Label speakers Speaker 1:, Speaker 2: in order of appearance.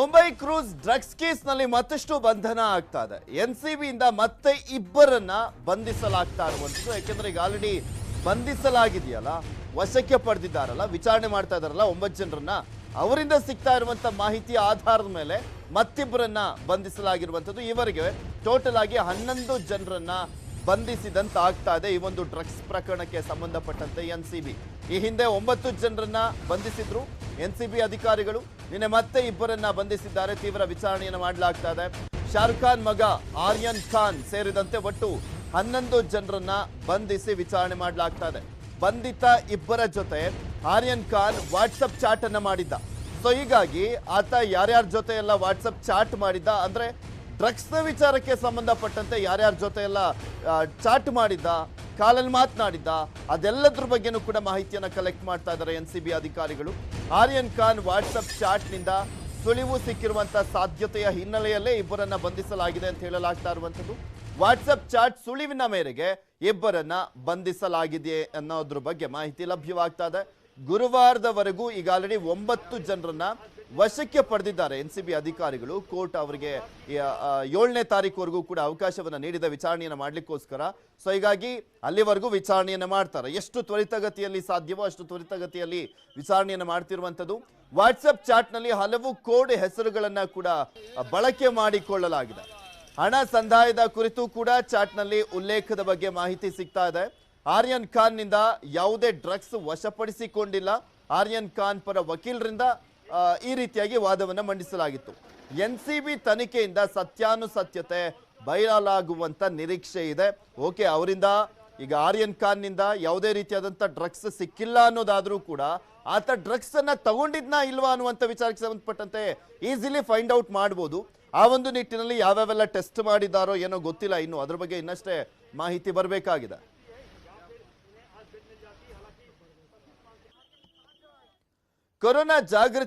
Speaker 1: Mumbai cruise drugs ಕೇಸ್ನಲ್ಲಿ ಮತ್ತಷ್ಟು ಬಂಧನ ಆಗ್ತಾ ಇದೆ. ಎನ್ ಸಿ ಇಂದ ಮತ್ತೆ ಇಬ್ಬರನ್ನ ಬಂಧಿಸಲಾಗ್ತಾ ಇರುವಂಥದ್ದು. ಯಾಕೆಂದ್ರೆ ಈಗ ಆಲ್ರೆಡಿ ಬಂಧಿಸಲಾಗಿದೆಯಲ್ಲ, ವಶಕ್ಕೆ ಪಡೆದಿದ್ದಾರಲ್ಲ, ವಿಚಾರಣೆ ಮಾಡ್ತಾ ಇದಾರಲ್ಲ ಒಂಬತ್ತು ಜನರನ್ನ. ಅವರಿಂದ ಸಿಗ್ತಾ ಇರುವಂತ ಮಾಹಿತಿಯ ಆಧಾರದ ಮೇಲೆ ಮತ್ತಿಬ್ಬರನ್ನ ಬಂಧಿಸಲಾಗಿರುವಂಥದ್ದು. ಇವರಿಗೆ ಟೋಟಲ್ ಆಗಿ ಹನ್ನೊಂದು ಜನರನ್ನ ಬಂಧಿಸಿದಂತ ಆಗ್ತಾ ಇದೆ ಈ ಒಂದು ಡ್ರಗ್ಸ್ ಪ್ರಕರಣಕ್ಕೆ ಸಂಬಂಧಪಟ್ಟಂತೆ ಎನ್ ಸಿ ಬಿ. ಈ ಹಿಂದೆ ಒಂಬತ್ತು ಜನರನ್ನ ಬಂಧಿಸಿದ್ರು. ಎನ್ ಸಿ ಬಿ ಅಧಿಕಾರಿಗಳು ನಿನ್ನೆ ಮತ್ತೆ ಇಬ್ಬರನ್ನ ಬಂಧಿಸಿದ್ದಾರೆ. ತೀವ್ರ ವಿಚಾರಣೆಯನ್ನು ಮಾಡಲಾಗ್ತಾ ಇದೆ. ಶಾರುಖ್ ಖಾನ್ ಮಗ ಆರ್ಯನ್ ಖಾನ್ ಸೇರಿದಂತೆ ಒಟ್ಟು ಹನ್ನೊಂದು ಜನರನ್ನ ಬಂಧಿಸಿ ವಿಚಾರಣೆ ಮಾಡಲಾಗ್ತಾ ಇದೆ. ಬಂಧಿತ ಇಬ್ಬರ ಜೊತೆ ಆರ್ಯನ್ ಖಾನ್ ವಾಟ್ಸಪ್ ಚಾಟ್ ಅನ್ನ ಮಾಡಿದ್ದ. ಸೊ, ಹೀಗಾಗಿ ಆತ ಯಾರ್ಯಾರ ಜೊತೆ ಎಲ್ಲ ವಾಟ್ಸಪ್ ಚಾಟ್ ಮಾಡಿದ್ದ ಅಂದ್ರೆ ಡ್ರಗ್ಸ್ನ ವಿಚಾರಕ್ಕೆ ಸಂಬಂಧಪಟ್ಟಂತೆ ಯಾರ್ಯಾರ ಜೊತೆ ಎಲ್ಲ ಚಾಟ್ ಮಾಡಿದ್ದ ಕಾಲಲ್ಲಿ ಮಾತನಾಡಿದ್ದ, ಅದೆಲ್ಲದ್ರ ಬಗ್ಗೆನೂ ಕೂಡ ಮಾಹಿತಿಯನ್ನು ಕಲೆಕ್ಟ್ ಮಾಡ್ತಾ ಇದ್ದಾರೆ ಎನ್ ಸಿ ಬಿ ಅಧಿಕಾರಿಗಳು. ಆರ್ಯನ್ ಖಾನ್ ವಾಟ್ಸಪ್ ಚಾಟ್ನಿಂದ ಸುಳಿವು ಸಿಕ್ಕಿರುವಂತ ಸಾಧ್ಯತೆಯ ಹಿನ್ನೆಲೆಯಲ್ಲೇ ಇಬ್ಬರನ್ನ ಬಂಧಿಸಲಾಗಿದೆ ಅಂತ ಹೇಳಲಾಗ್ತಾ ಇರುವಂತದ್ದು ವಾಟ್ಸಪ್ ಚಾಟ್ ಸುಳಿವಿನ ಮೇರೆಗೆ ಇಬ್ಬರನ್ನ ಬಂಧಿಸಲಾಗಿದೆ ಅನ್ನೋದ್ರ ಬಗ್ಗೆ ಮಾಹಿತಿ ಲಭ್ಯವಾಗ್ತಾ ಇದೆ. ಗುರುವಾರದವರೆಗೂ ಈಗ ಆಲ್ರೆಡಿ ಒಂಬತ್ತು ಜನರನ್ನ ವಶಕ್ಕೆ ಪಡೆದಿದ್ದಾರೆ. ಎನ್ ಸಿ ಬಿ ಅಧಿಕಾರಿಗಳು ಕೋರ್ಟ್ ಅವರಿಗೆ ಏಳನೇ ತಾರೀಕುವರೆಗೂ ಕೂಡ ಅವಕಾಶವನ್ನು ನೀಡಿದ ವಿಚಾರಣೆಯನ್ನು ಮಾಡಲಿಕ್ಕೋಸ್ಕರ. ಸೊ, ಹೀಗಾಗಿ ಅಲ್ಲಿವರೆಗೂ ವಿಚಾರಣೆಯನ್ನು ಮಾಡ್ತಾರೆ. ಎಷ್ಟು ತ್ವರಿತಗತಿಯಲ್ಲಿ ಸಾಧ್ಯವೋ ಅಷ್ಟು ತ್ವರಿತಗತಿಯಲ್ಲಿ ವಿಚಾರಣೆಯನ್ನು ಮಾಡ್ತಿರುವಂಥದ್ದು. ವಾಟ್ಸಪ್ ಚಾಟ್ನಲ್ಲಿ ಹಲವು ಕೋಡ್ ಹೆಸರುಗಳನ್ನು ಕೂಡ ಬಳಕೆ ಮಾಡಿಕೊಳ್ಳಲಾಗಿದೆ. ಹಣ ಸಂದಾಯದ ಕುರಿತು ಕೂಡ ಚಾಟ್ನಲ್ಲಿ ಉಲ್ಲೇಖದ ಬಗ್ಗೆ ಮಾಹಿತಿ ಸಿಗ್ತಾ ಇದೆ. ಆರ್ಯನ್ ಖಾನ್ನಿಂದ ಯಾವುದೇ ಡ್ರಗ್ಸ್ ವಶಪಡಿಸಿಕೊಂಡಿಲ್ಲ. ಆರ್ಯನ್ ಖಾನ್ ಪರ ವಕೀಲರಿಂದ ಈ ರೀತಿಯಾಗಿ ವಾದವನ್ನು ಮಂಡಿಸಲಾಗಿತ್ತು. ಎನ್ ಸಿ ಬಿ ತನಿಖೆಯಿಂದ ಸತ್ಯಾನುಸತ್ಯತೆ ಬಯಲಾಗುವಂತ ನಿರೀಕ್ಷೆ ಇದೆ. ಓಕೆ, ಅವರಿಂದ, ಈಗ ಆರ್ಯನ್ ಖಾನ್ನಿಂದ ಯಾವುದೇ ರೀತಿಯಾದಂತ ಡ್ರಗ್ಸ್ ಸಿಕ್ಕಿಲ್ಲ ಅನ್ನೋದಾದ್ರೂ ಕೂಡ ಆತ ಡ್ರಗ್ಸ್ ಅನ್ನ ತಗೊಂಡಿದ್ನಾ ಇಲ್ವಾ ಅನ್ನುವಂಥ ವಿಚಾರಕ್ಕೆ ಸಂಬಂಧಪಟ್ಟಂತೆ ಈಸಿಲಿ ಫೈಂಡ್ ಔಟ್ ಮಾಡ್ಬೋದು. ಆ ಒಂದು ನಿಟ್ಟಿನಲ್ಲಿ ಯಾವ್ಯಾವೆಲ್ಲ ಟೆಸ್ಟ್ ಮಾಡಿದ್ದಾರೋ ಏನೋ ಗೊತ್ತಿಲ್ಲ. ಇನ್ನು ಅದ್ರ ಬಗ್ಗೆ ಇನ್ನಷ್ಟೇ ಮಾಹಿತಿ ಬರಬೇಕಾಗಿದೆ. ಕೊರೋನಾ ಜಾಗೃತಿ